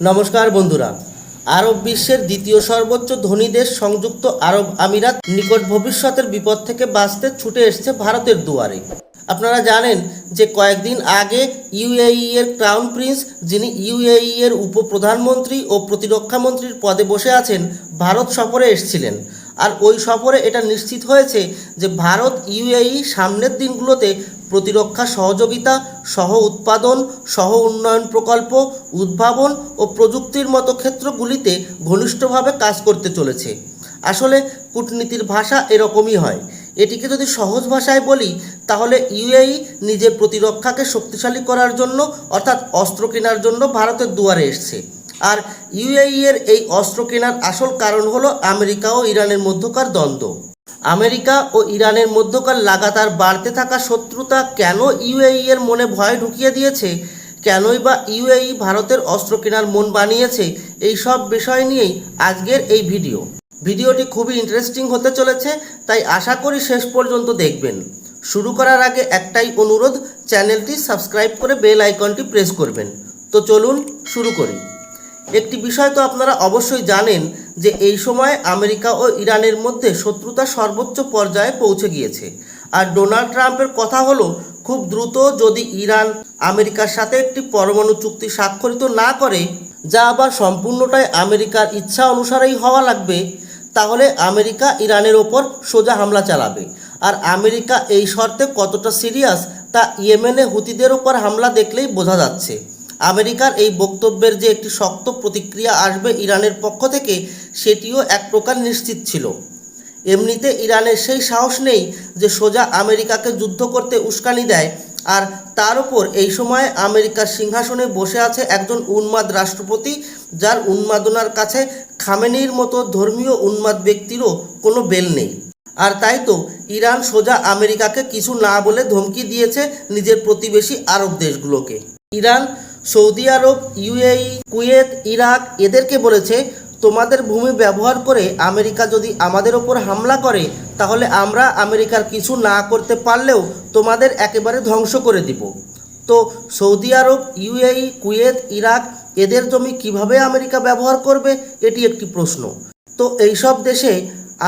নমস্কার বন্ধুরা। আরব বিশ্বের দ্বিতীয় সর্বোচ্চ ধনী দেশ সংযুক্ত আরব আমিরাত নিকট ভবিষ্যতের বিপদ থেকে বাঁচতে ছুটে এসছে ভারতের দুয়ারে। আপনারা জানেন যে কয়েকদিন আগে ইউএই এর ক্রাউন প্রিন্স, যিনি ইউএই এর উপপ্রধানমন্ত্রী ও প্রতিরক্ষামন্ত্রীর পদে বসে আছেন, ভারত সফরে এসেছিলেন। আর ওই সফরে এটা নিশ্চিত হয়েছে যে ভারত ইউএই সামনের দিনগুলোতে প্রতিরক্ষা সহযোগিতা, সহ উৎপাদন, সহ উন্নয়ন প্রকল্প, উদ্ভাবন ও প্রযুক্তির মতো ক্ষেত্রগুলিতে ঘনিষ্ঠভাবে কাজ করতে চলেছে। আসলে কূটনীতির ভাষা এরকমই হয়। এটিকে যদি সহজ ভাষায় বলি, তাহলে ইউএই নিজের প্রতিরক্ষাকে শক্তিশালী করার জন্য, অর্থাৎ অস্ত্র কেনার জন্য ভারতের দুয়ারে এসছে। আর ইউএই এর এই অস্ত্র কেনার আসল কারণ হলো আমেরিকা ও ইরানের মধ্যকার দ্বন্দ্ব। আমেরিকা ও ইরানের মধ্যকার লাগাতার বাড়তে থাকা শত্রুতা কেন ইউএই এর মনে ভয় ঢুকিয়ে দিয়েছে? কেনই বা ইউএই ভারতের অস্ত্র কেনার মন বানিয়েছে? এই সব বিষয় নিয়েই আজকের এই ভিডিও। ভিডিওটি খুবই ইন্টারেস্টিং হতে চলেছে, তাই আশা করি শেষ পর্যন্ত দেখবেন। শুরু করার আগে একটাই অনুরোধ, চ্যানেলটি সাবস্ক্রাইব করে বেল আইকনটি প্রেস করবেন। তো চলুন শুরু করি। একটি বিষয় তো আপনারা অবশ্যই জানেন যে এই সময় আমেরিকা ও ইরানের মধ্যে শত্রুতা সর্বোচ্চ পর্যায়ে পৌঁছে গিয়েছে। আর ডোনাল্ড ট্রাম্পের কথা হলো, খুব দ্রুত যদি ইরান আমেরিকার সাথে একটি পরমাণু চুক্তি স্বাক্ষরিত না করে, যা আবার সম্পূর্ণটাই আমেরিকার ইচ্ছা অনুসারেই হওয়া লাগবে, তাহলে আমেরিকা ইরানের ওপর সোজা হামলা চালাবে। আর আমেরিকা এই শর্তে কতটা সিরিয়াস তা ইয়েমেনে হুতিদের ওপর হামলা দেখলেই বোঝা যাচ্ছে। আমেরিকার এই বক্তব্যের যে একটি শক্ত প্রতিক্রিয়া আসবে ইরানের পক্ষ থেকে, সেটিও এক প্রকার নিশ্চিত ছিল। এমনিতে ইরানের সেই সাহস নেই যে সোজা আমেরিকাকে যুদ্ধ করতে উস্কানি দেয়, আর তার উপর এই সময় আমেরিকার সিংহাসনে বসে আছে একজন উন্মাদ রাষ্ট্রপতি, যার উন্মাদনার কাছে খামেনির মতো ধর্মীয় উন্মাদ ব্যক্তিরও কোনো বেল নেই। আর তাই তো ইরান সোজা আমেরিকাকে কিছু না বলে ধমকি দিয়েছে নিজের প্রতিবেশী আরব দেশগুলোকে। Iran Saudi Arab UAE Kuwait, Iraq এদেরকে বলেছে, তোমাদের ভূমি ব্যবহার করে আমেরিকা যদি আমাদের ওপর হামলা করে, তাহলে আমরা আমেরিকার কিছু না করতে পারলেও তোমাদের একেবারে ধ্বংস করে দিব। তো Saudi Arab UAE Kuwait, Iraq এদের জমি কীভাবে আমেরিকা ব্যবহার করবে, এটি একটি প্রশ্ন। তো এইসব দেশে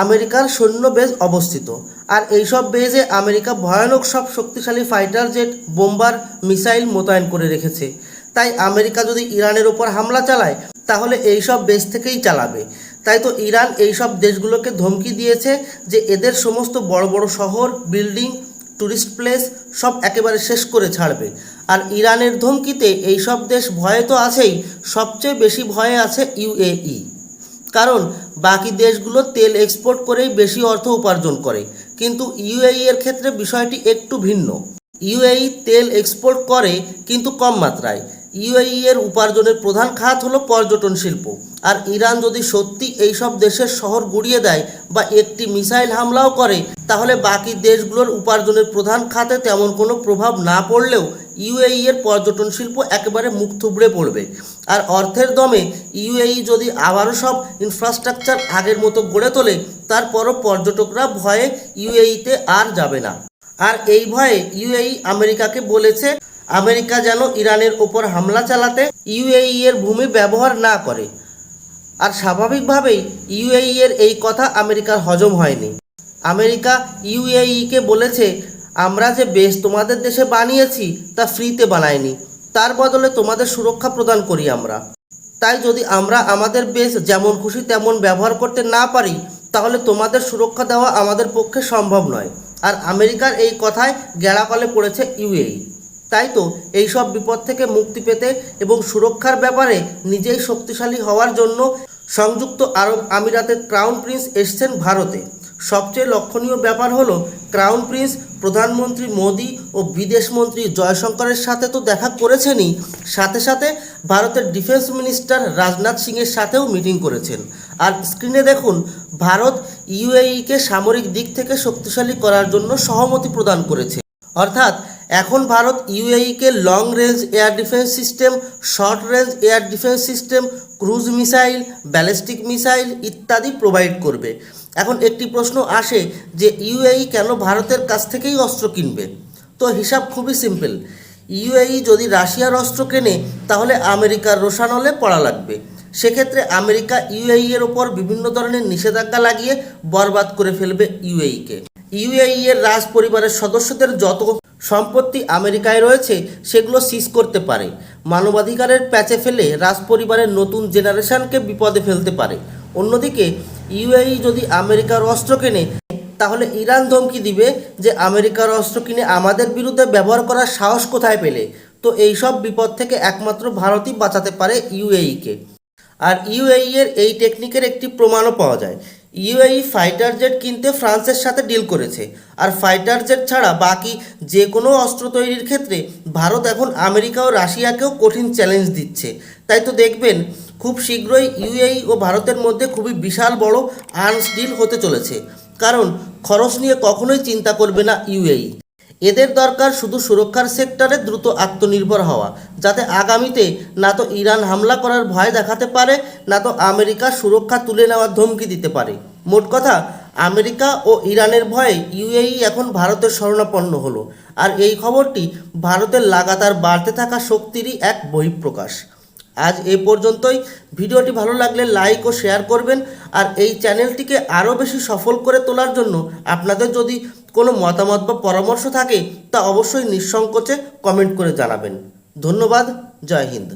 আমেরিকার সৈন্য বেজ অবস্থিত। আর এইসব বেজে আমেরিকা ভয়ানক সব শক্তিশালী ফাইটার জেট, বোম্বার, মিসাইল মোতায়েন করে রেখেছে। তাই আমেরিকা যদি ইরানের ওপর হামলা চালায়, তাহলে এইসব দেশ থেকেই চালাবে। তাই তো ইরান এইসব দেশগুলোকে ধমকি দিয়েছে যে এদের সমস্ত বড় বড় শহর, বিল্ডিং, টুরিস্ট প্লেস সব একেবারে শেষ করে ছাড়বে। আর ইরানের ধমকিতে এইসব দেশ ভয়ে তো আছেই, সবচেয়ে বেশি ভয়ে আছে ইউএই। কারণ বাকি দেশগুলো তেল এক্সপোর্ট করেই বেশি অর্থ উপার্জন করে, কিন্তু ইউএই এর ক্ষেত্রে বিষয়টি একটু ভিন্ন। ইউএই তেল এক্সপোর্ট করে, কিন্তু কম মাত্রায়। ইউএই এর উপার্জনের প্রধান খাত হলো পর্যটন শিল্প। আর ইরান যদি সত্যি এইসব দেশের শহর গুড়িয়ে দেয় বা একটি মিসাইল হামলাও করে, তাহলে বাকি দেশগুলোর উপার্জনের প্রধান খাতে তেমন কোনো প্রভাব না পড়লেও ইউএই এর পর্যটন শিল্প একেবারে মুখ থুবড়ে পড়বে। আর অর্থের দমে ইউএই যদি আবারও সব ইনফ্রাস্ট্রাকচার আগের মতো গড়ে তোলে, তারপরও পর্যটকরা ভয়ে ইউএইতে আর যাবে না। আর এই ভয়ে ইউএই আমেরিকাকে বলেছে আমেরিকা যেন ইরানের ওপর হামলা চালাতে ইউএই এর ভূমি ব্যবহার না করে। আর স্বাভাবিকভাবেই ইউএই এর এই কথা আমেরিকার হজম হয়নি। আমেরিকা ইউএইকে বলেছে, আমরা যে বেশ তোমাদের দেশে বানিয়েছি, তা ফ্রিতে বানাইনি। তার বদলে তোমাদের সুরক্ষা প্রদান করি আমরা। তাই যদি আমরা আমাদের বেশ যেমন খুশি তেমন ব্যবহার করতে না পারি, তাহলে তোমাদের সুরক্ষা দেওয়া আমাদের পক্ষে সম্ভব নয়। আর আমেরিকার এই কথায় গেড়াকলে পড়েছে ইউএই। তাই তো এই সব বিপদ থেকে মুক্তি পেতে এবং সুরক্ষার ব্যাপারে নিজেই শক্তিশালী হওয়ার জন্য সংযুক্ত আরব আমিরাতের ক্রাউন প্রিন্স এসছেন ভারতে। সবচেয়ে লক্ষণীয় ব্যাপার হলো ক্রাউন প্রিন্স, প্রধানমন্ত্রী মোদি ও বিদেশমন্ত্রী জয়শঙ্করের সাথে তো দেখা করেছেনই। সাথে সাথে ভারতের ডিফেন্স মিনিস্টার রাজনাথ সিংয়ের সাথেও মিটিং করেছেন। আর স্ক্রিনে দেখুন, ভারত ইউএইকে সামরিক দিক থেকে শক্তিশালী করার জন্য সহমতি প্রদান করেছে। অর্থাৎ এখন Bharat ইউএইকে long range air defence system short range air defence system cruise missile ballistic missile ইত্যাদি প্রোভাইড করবে। এখন একটি প্রশ্ন আসে যে ইউএই কেন ভারতের কাছ থেকেই অস্ত্র কিনবে? তো হিসাব খুবই সিম্পল ইউএই যদি রাশিয়ার অস্ত্র কেনে, তাহলে আমেরিকার রোশানলে পড়া লাগবে। সেক্ষেত্রে আমেরিকা ইউএই এর ওপর বিভিন্ন ধরনের নিষেধাজ্ঞা লাগিয়ে বরবাদ করে ফেলবে ইউএইকে ইউএই এর রাজ পরিবারের সদস্যদের যত সম্পত্তি আমেরিকায় রয়েছে, সেগুলো সিজ করতে পারে। মানবাধিকারের প্যাচে ফেলে রাজ পরিবারের নতুন জেনারেশনকে বিপদে ফেলতে পারে। অন্যদিকে ইউএই যদি আমেরিকার অস্ত্র কেনে, তাহলে ইরান ধমকি দিবে যে আমেরিকার অস্ত্র কিনে আমাদের বিরুদ্ধে ব্যবহার করার সাহস কোথায় পেলে। তো এই সব বিপদ থেকে একমাত্র ভারতই বাঁচাতে পারে ইউএইকে আর ইউএই এর এই টেকনিকের একটি প্রমাণও পাওয়া যায়। ইউএই ফাইটার জেট কিনতে ফ্রান্সের সাথে ডিল করেছে। আর ফাইটার জেট ছাড়া বাকি যে কোনো অস্ত্র তৈরির ক্ষেত্রে ভারত এখন আমেরিকা ও রাশিয়াকেও কঠিন চ্যালেঞ্জ দিচ্ছে। তাই তো দেখবেন, খুব শীঘ্রই ইউএই ও ভারতের মধ্যে খুবই বিশাল বড় আর্মস ডিল হতে চলেছে। কারণ খরচ নিয়ে কখনোই চিন্তা করবে না ইউএই। এদের দরকার শুধু সুরক্ষার সেক্টরে দ্রুত আত্মনির্ভর হওয়া, যাতে আগামীতে না তো ইরান হামলা করার ভয় দেখাতে পারে, না তো আমেরিকা সুরক্ষা তুলে নেওয়ার ধমকি দিতে পারে। মোট কথা, আমেরিকা ও ইরানের ভয়ে ইউএই এখন ভারতের শরণাপন্ন হলো, আর এই খবরটি ভারতের লাগাতার বাড়তে থাকা শক্তিরই এক বহিঃপ্রকাশ। আজ এই পর্যন্তই। ভিডিওটি ভালো লাগলে লাইক ও শেয়ার করবেন, আর এই চ্যানেলটিকে আরও বেশি সফল করে তোলার জন্য আপনাদের যদি কোনো মতামত বা পরামর্শ থাকে তা অবশ্যই নিঃসংকোচে কমেন্ট করে জানাবেন। ধন্যবাদ জয় হিন্দ।